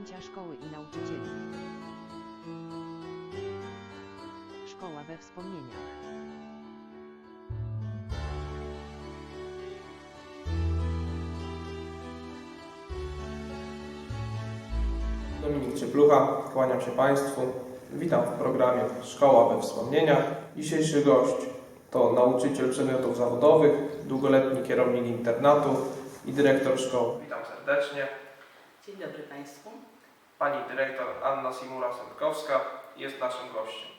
Zajęcia szkoły i nauczycieli. Szkoła we wspomnieniach. Dominik Cieplucha, kłaniam się Państwu. Witam w programie Szkoła we Wspomnieniach. Dzisiejszy gość to nauczyciel przedmiotów zawodowych, długoletni kierownik internatu i dyrektor szkoły. Witam serdecznie. Dzień dobry Państwu. Pani dyrektor Anna Simula-Sędkowska jest naszym gościem.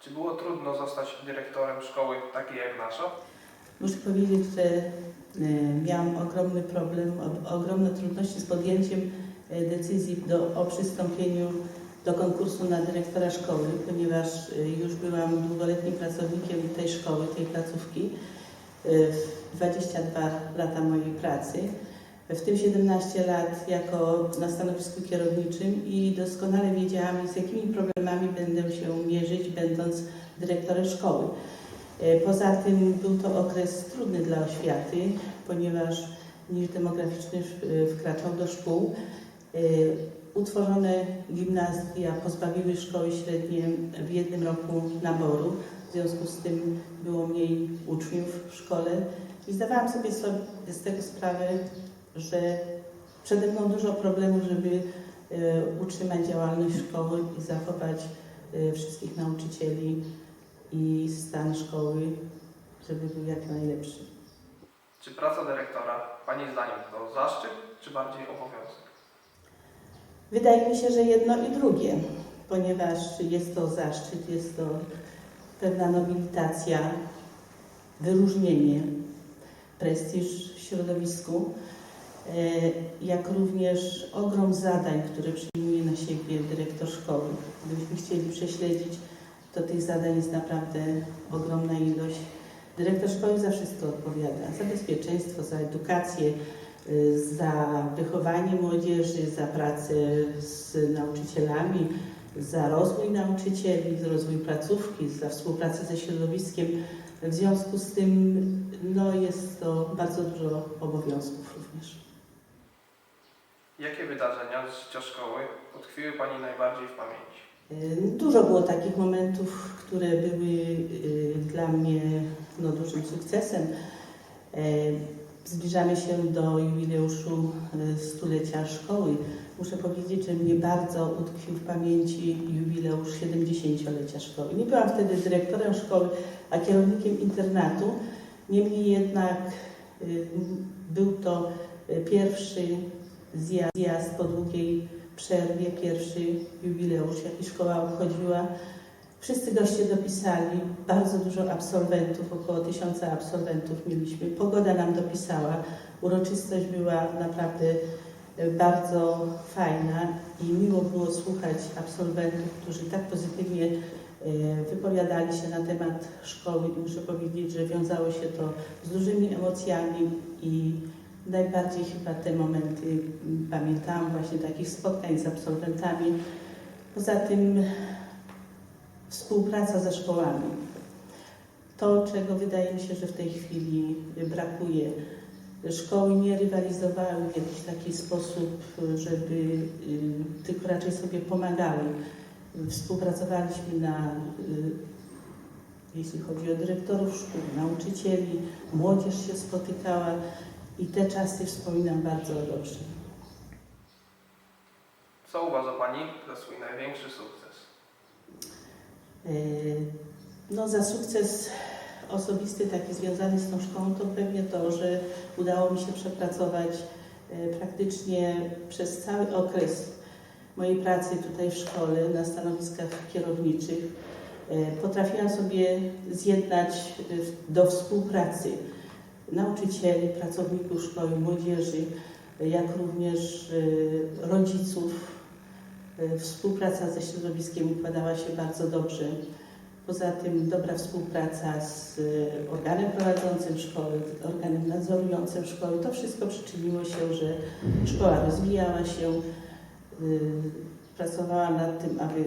Czy było trudno zostać dyrektorem szkoły takiej jak nasza? Muszę powiedzieć, że e, miałam ogromny problem, ogromne trudności z podjęciem e, decyzji do, o przystąpieniu do konkursu na dyrektora szkoły, ponieważ e, już byłam długoletnim pracownikiem tej szkoły, tej placówki. e, 22 lata mojej pracy, w tym 17 lat jako na stanowisku kierowniczym i doskonale wiedziałam, z jakimi problemami będę się mierzyć, będąc dyrektorem szkoły. E, Poza tym był to okres trudny dla oświaty, ponieważ niż demograficzny e, wkraczał do szkół. E, Utworzone gimnazja pozbawiły szkoły średnie w jednym roku naboru. W związku z tym było mniej uczniów w szkole i zdawałam sobie sobie z tego sprawę, że przede mną dużo problemów, żeby e, utrzymać działalność szkoły i zachować e, wszystkich nauczycieli i stan szkoły, żeby był jak najlepszy. Czy praca dyrektora Pani zdaniem to zaszczyt, czy bardziej obowiązek? Wydaje mi się, że jedno i drugie, ponieważ jest to zaszczyt, jest to pewna nobilitacja, wyróżnienie, prestiż w środowisku, jak również ogrom zadań, które przyjmuje na siebie dyrektor szkoły. Gdybyśmy chcieli prześledzić, to tych zadań jest naprawdę ogromna ilość. Dyrektor szkoły za wszystko odpowiada, za bezpieczeństwo, za edukację, y, za wychowanie młodzieży, za pracę z nauczycielami, za rozwój nauczycieli, za rozwój placówki, za współpracę ze środowiskiem. W związku z tym no, jest to bardzo dużo obowiązków również. Jakie wydarzenia z życia szkoły utkwiły Pani najbardziej w pamięci? Y, Dużo było takich momentów, które były y, dla mnie no, dużym sukcesem. E, Zbliżamy się do jubileuszu y, stulecia szkoły. Muszę powiedzieć, że mnie bardzo utkwił w pamięci jubileusz 70-lecia szkoły. Nie byłam wtedy dyrektorem szkoły, a kierownikiem internatu. Niemniej jednak był to pierwszy zjazd, po długiej przerwie, pierwszy jubileusz, jaki szkoła obchodziła. Wszyscy goście dopisali, bardzo dużo absolwentów, około tysiąca absolwentów mieliśmy. Pogoda nam dopisała, uroczystość była naprawdę e, bardzo fajna i miło było słuchać absolwentów, którzy tak pozytywnie e, wypowiadali się na temat szkoły i muszę powiedzieć, że wiązało się to z dużymi emocjami i najbardziej chyba te momenty mm, pamiętałam właśnie takich spotkań z absolwentami. Poza tym współpraca ze szkołami. To, czego wydaje mi się, że w tej chwili brakuje. Szkoły nie rywalizowały w jakiś taki sposób, żeby y, tylko raczej sobie pomagały. Współpracowaliśmy na, y, jeśli chodzi o dyrektorów szkół, nauczycieli, młodzież się spotykała i te czasy wspominam bardzo dobrze. Co uważa Pani za swój największy sukces? Yy, No, za sukces osobisty, taki związany z tą szkołą, to pewnie to, że udało mi się przepracować yy, praktycznie przez cały okres mojej pracy tutaj w szkole na stanowiskach kierowniczych. Yy, Potrafiłam sobie zjednać do współpracy nauczycieli, pracowników szkoły, młodzieży, jak również yy, rodziców. Yy, Współpraca ze środowiskiem układała się bardzo dobrze. Poza tym dobra współpraca z y, organem prowadzącym szkoły, organem nadzorującym szkoły, to wszystko przyczyniło się, że szkoła rozwijała się, y, pracowała nad tym, aby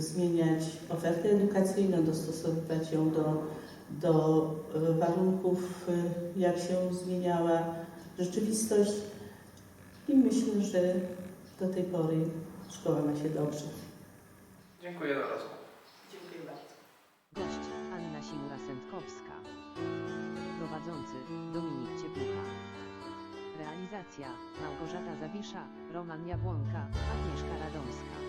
zmieniać ofertę edukacyjną, dostosowywać ją do, do y, warunków, y, jak się zmieniała rzeczywistość. I myślę, że do tej pory szkoła ma się dobrze. Dziękuję za rozmowę. Dziękuję bardzo. Gość Anna Simura-Sędkowska. Prowadzący Dominik Cieplucha. Realizacja Małgorzata Zawisza, Roman Jabłonka, Agnieszka Radomska.